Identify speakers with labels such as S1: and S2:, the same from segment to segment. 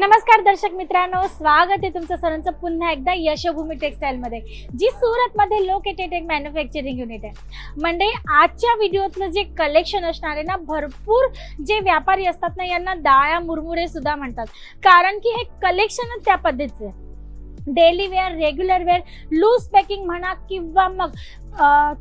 S1: नमस्कार दर्शक मित्रांनो स्वागत आहे तुमचं सरांचं पुन्हा एकदा यशभूमी टेक्सटाईलमध्ये जी सुरतमध्ये लोकेटेड एक मॅन्युफॅक्चरिंग युनिट आहे. म्हणजे आजच्या व्हिडिओतलं जे कलेक्शन असणार आहे ना भरपूर जे व्यापारी असतात ना यांना डाळ्या मुरमुरे सुद्धा म्हणतात. कारण की हे कलेक्शनच त्या पद्धतीचं आहे. Daily wear regular wear loose packing म्हणा किंवा मग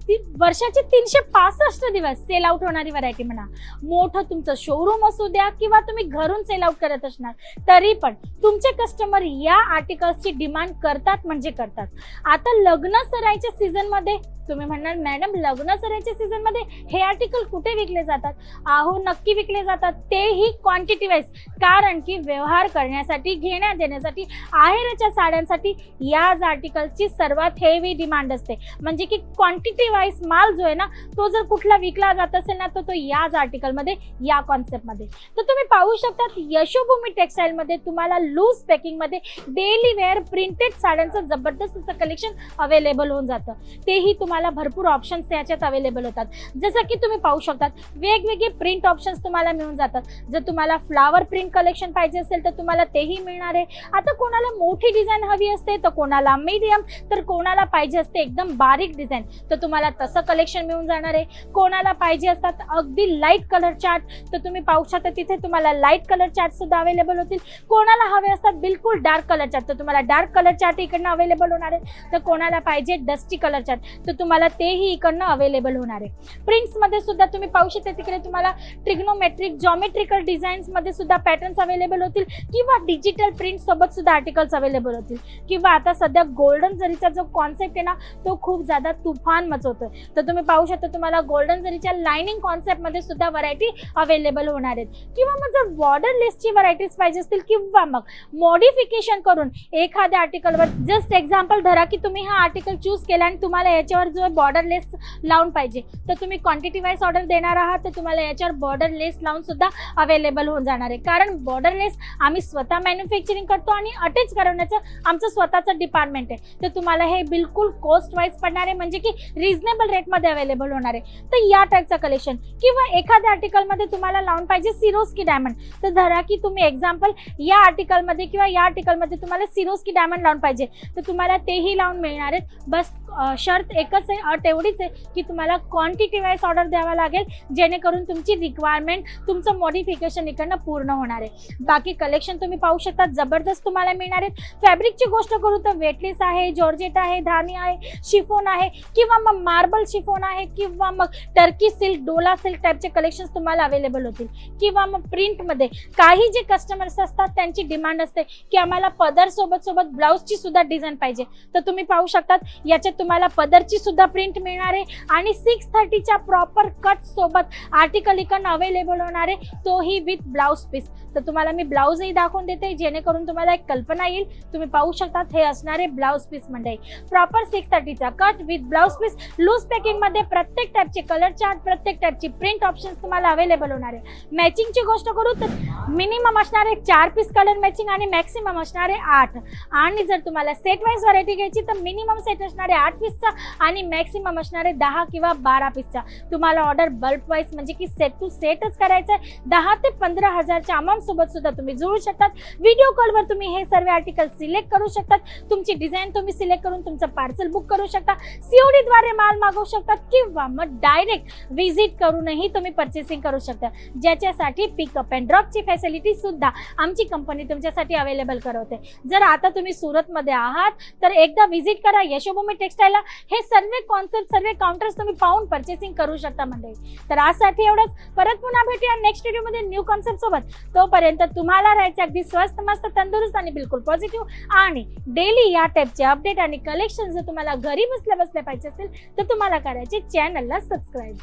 S1: ती वर्षाचे तीनशे पासष्ट दिवस सेल आउट होणारी व्हरायटी म्हणा. मोठं तुमचं शोरूम असू द्या किंवा तुम्ही घरून सेल आउट करत असणार तरी पण तुमचे कस्टमर या आर्टिकल्सची डिमांड करतात म्हणजे करतात. आता लग्न सरायच्या सीझनमध्ये तुम्ही म्हणणार मॅडम लग्न सराईच्या सीझनमध्ये हे आर्टिकल कुठे विकले जातात? आहो नक्की विकले जातात. तेही क्वांटिटी वाईज कारण की व्यवहार करण्यासाठी घेण्या देण्यासाठी आहेराच्या साड्यांसाठी याच आर्टिकलची सर्वात हेवी डिमांड असते. म्हणजे की क्वांटिटी वाईज माल जो आहे ना तो जर कुठला विकला जात असेल ना तर तो याच आर्टिकलमध्ये या कॉन्सेप्टमध्ये तर तुम्ही पाहू शकतात यशोभूमी टेक्स्टाईलमध्ये तुम्हाला लूज पॅकिंगमध्ये डेली वेअर प्रिंटेड साड्यांचं जबरदस्त कलेक्शन अवेलेबल होऊन जातं. तेही तुम्हाला भरपूर ऑप्शन्स याच्यात अवेलेबल होतात. जसं की तुम्ही पाहू शकतात वेगवेगळे प्रिंट ऑप्शन्स तुम्हाला मिळून जातात. जर तुम्हाला फ्लावर प्रिंट कलेक्शन पाहिजे असेल तर तुम्हाला तेही मिळणार आहे. आता कोणाला मोठी डिझाईन हवी असते तर कोणाला मीडियम तर कोणाला पाहिजे असते एकदम बारीक डिझाईन तर तुम्हाला तसं कलेक्शन मिळून जाणार आहे. कोणाला पाहिजे असतात अगदी लाइट कलर चार्ट तर तुम्ही पाहू शकता तिथे तुम्हाला लाइट कलर चार्ट सुद्धा अवेलेबल होतील. कोणाला हवे असतात बिलकुल डार्क कलर चार्ट तर तुम्हाला डार्क कलर चार्ट इकडनं अवेलेबल होणार आहे. तर कोणाला पाहिजे डस्टी कलर चार्ट तर तुम्हाला तेही इकडनं अवेलेबल होणार आहे. प्रिंट्समध्ये सुद्धा तुम्ही पाहू शकता तिकडे तुम्हाला ट्रिग्नोमेट्रिक जॉमेट्रिकल डिझाईन्समध्ये सुद्धा पॅटर्न्स अवेलेबल होतील किंवा डिजिटल प्रिंट सोबत सुद्धा आर्टिकल्स अवेलेबल होतील. किंवा आता सध्या गोल्डन जरीचा जो कॉन्सेप्ट आहे ना तो खूप ज्यादा तुफान मचवतोय. तर तुम्ही पाहू शकता तुम्हाला गोल्डन जरीच्या लाइनिंग कॉन्सेप्टमध्ये सुद्धा व्हरायटी अवेलेबल होणार आहेत. किंवा मग जर बॉर्डर लेसची व्हरायटीज पाहिजे असतील किंवा मग मॉडिफिकेशन करून एखाद्या आर्टिकलवर जस्ट एक्झाम्पल धरा की तुम्ही हा आर्टिकल चूज केला आणि तुम्हाला याच्यावर जो बॉर्डर लेस लावून पाहिजे. तर तुम्ही क्वांटिटी वाईज ऑर्डर देणार आहात तर तुम्हाला याच्यावर बॉर्डर लेस लावून सुद्धा अवेलेबल होऊन जाणार आहे. कारण बॉर्डर लेस आम्ही स्वतः मॅन्युफॅक्चरिंग करतो आणि अटॅच करवण्याचं आमचं स्वतःचं डिपार्टमेंट आहे. तर तुम्हाला हे बिलकुल कॉस्ट वाईज पडणार आहे म्हणजे की रिझनेबल रेटमध्ये अवेलेबल होणार आहे. तर या टाईपचं कलेक्शन किंवा एखाद्या आर्टिकलमध्ये तुम्हाला लावून पाहिजे सिरोस्की डायमंड तर धरा की तुम्ही एक्झाम्पल या आर्टिकलमध्ये किंवा या आर्टिकलमध्ये तुम्हाला सिरोस्की डायमंड लावून पाहिजे. तर तुम्हाला तेही लावून मिळणार आहेत. बस शर्त एकच आहे अट एवढीच आहे की तुम्हाला क्वांटिटी वाईज ऑर्डर द्यावा लागेल जेणेकरून तुमची रिक्वायरमेंट तुमचं मॉडिफिकेशन इकडनं पूर्ण होणार आहे. बाकी कलेक्शन तुम्ही पाहू शकता जबरदस्त तुम्हाला मिळणार आहेत. फॅब्रिकची गोष्ट करू तर वेटलेस आहे जॉर्जेट आहे धानी आहे शिफोन आहे किंवा मग मार्बल शिफोन आहे किंवा मग टर्की सिल्क डोला सिल्क टाईपचे कलेक्शन्स तुम्हाला अवेलेबल होतील. किंवा मग प्रिंटमध्ये काही जे कस्टमर्स असतात त्यांची डिमांड असते की आम्हाला पदर सोबत सोबत ब्लाऊजची सुद्धा डिझाईन पाहिजे. तर तुम्ही पाहू शकतात याच्यात तुम्हाला पदरची सुद्धा प्रिंट मिळणार आहे. आणि सिक्स थर्टीच्या प्रॉपर कट सोबत आर्टिकल इकन अवेलेबल होणार आहे. तोही विथ ब्लाऊज पीस तर तुम्हाला मी ब्लाऊजही दाखवून देते जेणेकरून तुम्हाला एक कल्पना येईल. तुम्ही पाहू शकता हे असणारे ब्लाऊज पीस म्हणजे proper six थर्टीचा cut with blouse piece loose पॅकिंगमध्ये प्रत्येक टाईपचे कलर चार्ट प्रत्येक टाईपची प्रिंट ऑप्शन्स तुम्हाला अवेलेबल होणार आहे. मॅचिंगची गोष्ट करू तर मिनिमम असणारे चार पीस कलर मॅचिंग आणि मॅक्सिमम असणारे आठ. आणि जर तुम्हाला सेट वाईज व्हरायटी घ्यायची तर मिनिमम सेट असणारे आठ आठ पीसचा आणि मॅक्सिमम असणारे दहा किंवा बारा पीसचा तुम्हाला ऑर्डर बल्ब वाईज म्हणजे की सेट टू सेटच करायचं आहे दहा ते पंधरा हजारच्या अमाऊंट सोबत सुद्धा तुम्ही जुळू शकतात. व्हिडिओ कॉलवर तुम्ही हे सर्व आर्टिकल सिलेक्ट करू शकतात. तुमची डिझाईन तुम्ही सिलेक्ट करून तुमचं पार्सल बुक करू शकता. सीओडी द्वारे माल मागवू शकतात किंवा मग डायरेक्ट व्हिजिट करूनही तुम्ही परचेसिंग करू शकता. ज्याच्यासाठी पिकअप अँड ड्रॉपची फॅसिलिटी सुद्धा आमची कंपनी तुमच्यासाठी अवेलेबल करवते. जर आता तुम्ही सुरतमध्ये आहात तर एकदा व्हिजिट करा. यशोभूमी टेक्सटाईलला हे सर्व कॉन्सेप्ट सर्व काउंटर्स तुम्ही पाहून परचेसिंग करू शकता मंडळी. तर आजसाठी एवढंच. परत पुन्हा भेटूया नेक्स्ट व्हिडिओमध्ये न्यू कॉन्सेप्ट सोबत. तोपर्यंत तुम्हाला राहायचे अगदी स्वस्त मस्त तंदुरुस्त आणि बिलकुल पॉझिटिव्ह आणि डेली या टाईपचे अपडेट आणि कलेक्शन जर तुम्हाला घरी बसल्या बसल्या पाहिजे असेल तर तुम्हाला करायचे चॅनलला सबस्क्राईब